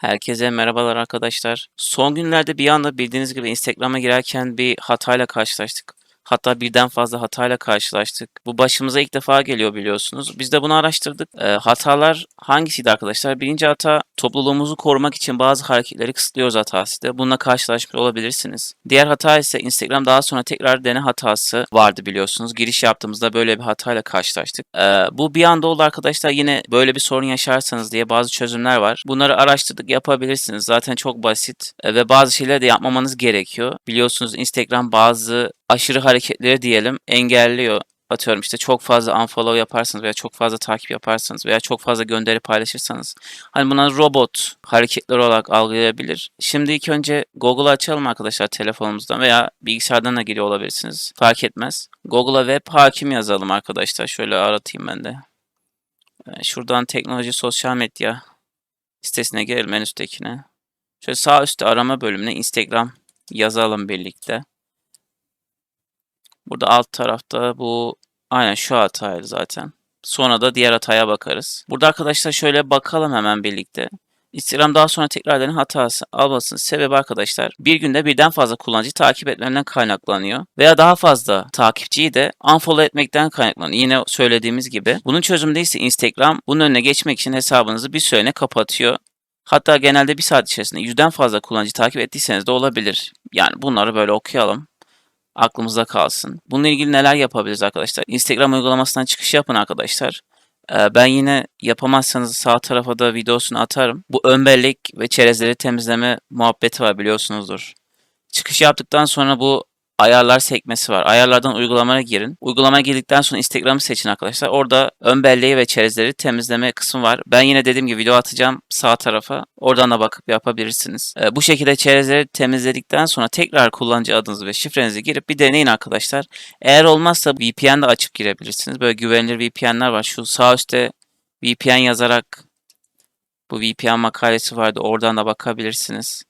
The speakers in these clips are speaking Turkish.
Herkese merhabalar arkadaşlar. Son günlerde bir anda bildiğiniz gibi Instagram'a girerken bir hatayla karşılaştık. Hatta birden fazla hatayla karşılaştık. Bu başımıza ilk defa geliyor biliyorsunuz. Biz de bunu araştırdık. Ee, hatalar hangisiydi arkadaşlar? Birinci hata topluluğumuzu korumak için bazı hareketleri kısıtlıyoruz hatası. Bununla karşılaşmış olabilirsiniz. Diğer hata ise Instagram daha sonra tekrar dene hatası vardı biliyorsunuz. Giriş yaptığımızda böyle bir hatayla karşılaştık. Ee, bu bir anda oldu arkadaşlar. Yine böyle bir sorun yaşarsanız diye bazı çözümler var. Bunları araştırdık yapabilirsiniz. Zaten çok basit Ee, ve bazı şeyleri de yapmamanız gerekiyor. Biliyorsunuz Instagram bazı aşırı hareketleri diyelim engelliyor. Atıyorum işte çok fazla unfollow yaparsanız veya çok fazla takip yaparsanız veya çok fazla gönderi paylaşırsanız hani bunları robot hareketler olarak algılayabilir. Şimdi ilk önce Google'ı açalım arkadaşlar telefonumuzdan veya bilgisayardan da giriyor olabilirsiniz. Fark etmez. Google'a web hakim yazalım arkadaşlar. Şöyle aratayım ben de. Ee, Şuradan teknoloji sosyal medya sitesine girelim en üsttekine. Şöyle sağ üstte arama bölümüne Instagram yazalım birlikte. Burada alt tarafta bu aynen şu hataydı zaten. Sonra da diğer hataya bakarız. Burada arkadaşlar şöyle bakalım hemen birlikte. Instagram daha sonra tekrar denen hatası almasının sebebi arkadaşlar bir günde birden fazla kullanıcı takip etmelerinden kaynaklanıyor. Veya daha fazla takipçiyi de unfollow etmekten kaynaklanıyor. Yine söylediğimiz gibi. Bunun çözümü de ise Instagram bunun önüne geçmek için hesabınızı bir süreliğine kapatıyor. Hatta genelde bir saat içerisinde yüzden fazla kullanıcı takip ettiyseniz de olabilir. Yani bunları böyle okuyalım aklımızda kalsın. Bununla ilgili neler yapabiliriz arkadaşlar? Instagram uygulamasından çıkış yapın arkadaşlar. Ee, Ben yine yapamazsanız sağ tarafa da videosunu atarım. Bu ön bellek ve çerezleri temizleme muhabbeti var biliyorsunuzdur. Çıkış yaptıktan sonra bu ayarlar sekmesi var. Ayarlardan uygulamaya girin. Uygulamaya girdikten sonra Instagram'ı seçin arkadaşlar. Orada ön belleği ve çerezleri temizleme kısmı var. Ben yine dediğim gibi video atacağım sağ tarafa. Oradan da bakıp yapabilirsiniz. Ee, bu şekilde çerezleri temizledikten sonra tekrar kullanıcı adınızı ve şifrenizi girip bir deneyin arkadaşlar. Eğer olmazsa VPN de açıp girebilirsiniz. Böyle güvenilir VPN'ler var. Şu sağ üstte VPN yazarak bu VPN makalesi vardı. Oradan da bakabilirsiniz.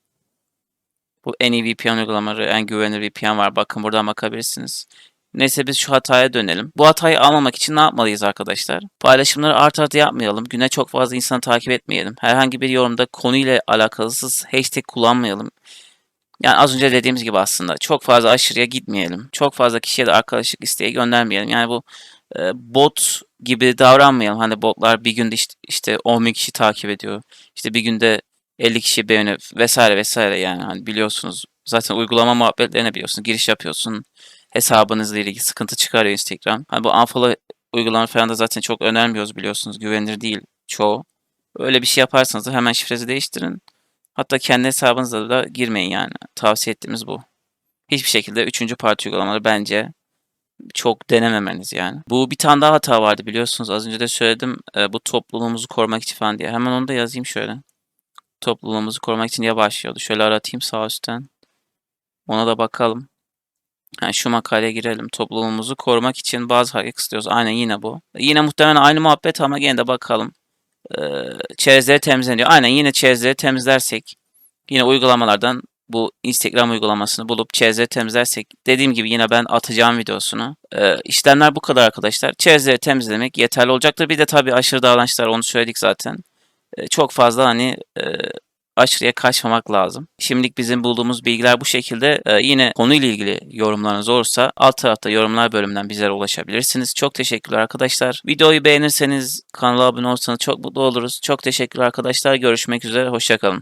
Bu en iyi VPN uygulamaları, en güvenilir VPN var. Bakın buradan bakabilirsiniz. Neyse biz şu hataya dönelim. Bu hatayı almamak için ne yapmalıyız arkadaşlar? Paylaşımları art arda yapmayalım. Güne çok fazla insanı takip etmeyelim. Herhangi bir yorumda konuyla alakalısız hashtag kullanmayalım. Yani az önce dediğimiz gibi aslında çok fazla aşırıya gitmeyelim. Çok fazla kişiye de arkadaşlık isteği göndermeyelim. Yani bu e, bot gibi davranmayalım. Hani botlar bir günde işte, işte 10 bin kişi takip ediyor. İşte bir günde 50 kişi beğeniyor vesaire vesaire yani hani biliyorsunuz. Zaten uygulama muhabbetlerini biliyorsunuz. Giriş yapıyorsun. Hesabınızla ilgili sıkıntı çıkarıyor Instagram. Hani bu unfollow uygulama falan da zaten çok önermiyoruz biliyorsunuz. Güvenilir değil çoğu. Öyle bir şey yaparsanız da hemen şifrenizi değiştirin. Hatta kendi hesabınızla da girmeyin yani. Tavsiye ettiğimiz bu. Hiçbir şekilde üçüncü parti uygulamaları bence çok denememeniz yani. Bu bir tane daha hata vardı biliyorsunuz. Az önce de söyledim. e, bu topluluğumuzu korumak için falan diye. Hemen onu da yazayım şöyle. Topluluğumuzu korumak için diye başlıyordu. Şöyle aratayım sağ üstten. Ona da bakalım. Ha, şu makaleye girelim. Topluluğumuzu korumak için bazı hareket istiyoruz. Aynen yine bu. Yine muhtemelen aynı muhabbet ama gene de bakalım. Ee, çerezleri temizleniyor. Aynen yine çerezleri temizlersek yine uygulamalardan bu Instagram uygulamasını bulup çerezleri temizlersek dediğim gibi yine ben atacağım videosunu. Ee, işlemler bu kadar arkadaşlar. Çerezleri temizlemek yeterli olacaktır. Bir de tabii aşırı davranışlar onu söyledik zaten. Ee, çok fazla hani e, aşırıya kaçmamak lazım. Şimdilik bizim bulduğumuz bilgiler bu şekilde. Ee, yine konuyla ilgili yorumlarınız olursa alt tarafta yorumlar bölümünden bizlere ulaşabilirsiniz. Çok teşekkürler arkadaşlar. Videoyu beğenirseniz kanala abone olursanız çok mutlu oluruz. Çok teşekkürler arkadaşlar. Görüşmek üzere. Hoşçakalın.